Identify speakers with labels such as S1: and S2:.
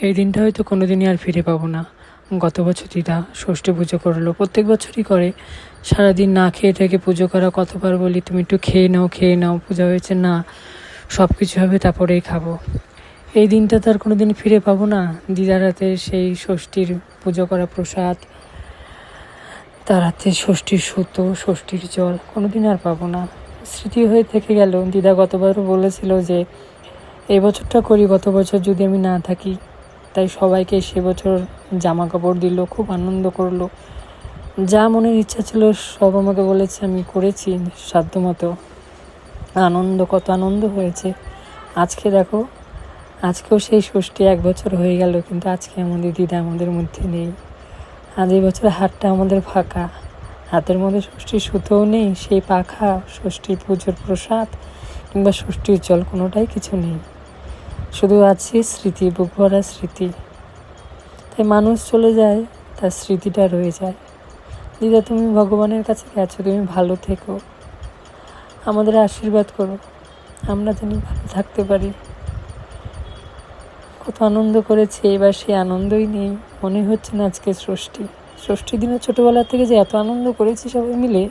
S1: এই দিনটা হয়তো কোনো দিনই আর ফিরে পাবো না। গত বছর দিদা ষষ্ঠী পুজো করল, প্রত্যেক বছরই করে। সারাদিন না খেয়ে থেকে পুজো করা কতবার বলি, তুমি একটু খেয়ে নাও খেয়ে নাও, পূজা হয়েছে, না সব কিছু হবে, তারপরেই খাব। এই দিনটা তো আর কোনো দিন ফিরে পাবো না। দিদার হাতে সেই ষষ্ঠীর পুজো করা প্রসাদ, তার হাতে ষষ্ঠীর সুতো, ষষ্ঠীর জল কোনো দিন আর পাবো না। স্মৃতি হয়ে থেকে গেল। দিদা গতবারও বলেছিল যে, এই বছরটা করি, গত বছর যদি আমি না থাকি তাই সবাইকে সে বছর জামা কাপড় দিল, খুব আনন্দ করল। যা মনের ইচ্ছা ছিল সব আমাকে বলেছে, আমি করেছি সাধ্যমতো। আনন্দ, কত আনন্দ হয়েছে। আজকে দেখো, আজকেও সেই ষষ্ঠী এক বছর হয়ে গেল, কিন্তু আজকে আমাদের দিদা আমাদের মধ্যে নেই। আজ এই বছর হাটটা আমাদের ফাঁকা। হাতের মধ্যে ষষ্ঠীর সুতোও নেই, সেই পাখা ষষ্ঠী পুজোর প্রসাদ কিংবা ষষ্ঠীর জল কোনোটাই কিছু নেই। শুধু আছে স্মৃতি, বুক ভরা স্মৃতি। তাই মানুষ চলে যায়, তার স্মৃতিটা রয়ে যায়। দিদা, তুমি ভগবানের কাছে গেছো, তুমি ভালো থেকো। আমাদের আশীর্বাদ করো, আমরা যেন ভালো থাকতে পারি। কত আনন্দ করেছি, এবার সেই আনন্দই নেই। মনে হচ্ছে না আজকে ষষ্ঠী। ষষ্ঠী দিনে ছোটোবেলা থেকে যে এত আনন্দ করেছি সবাই মিলে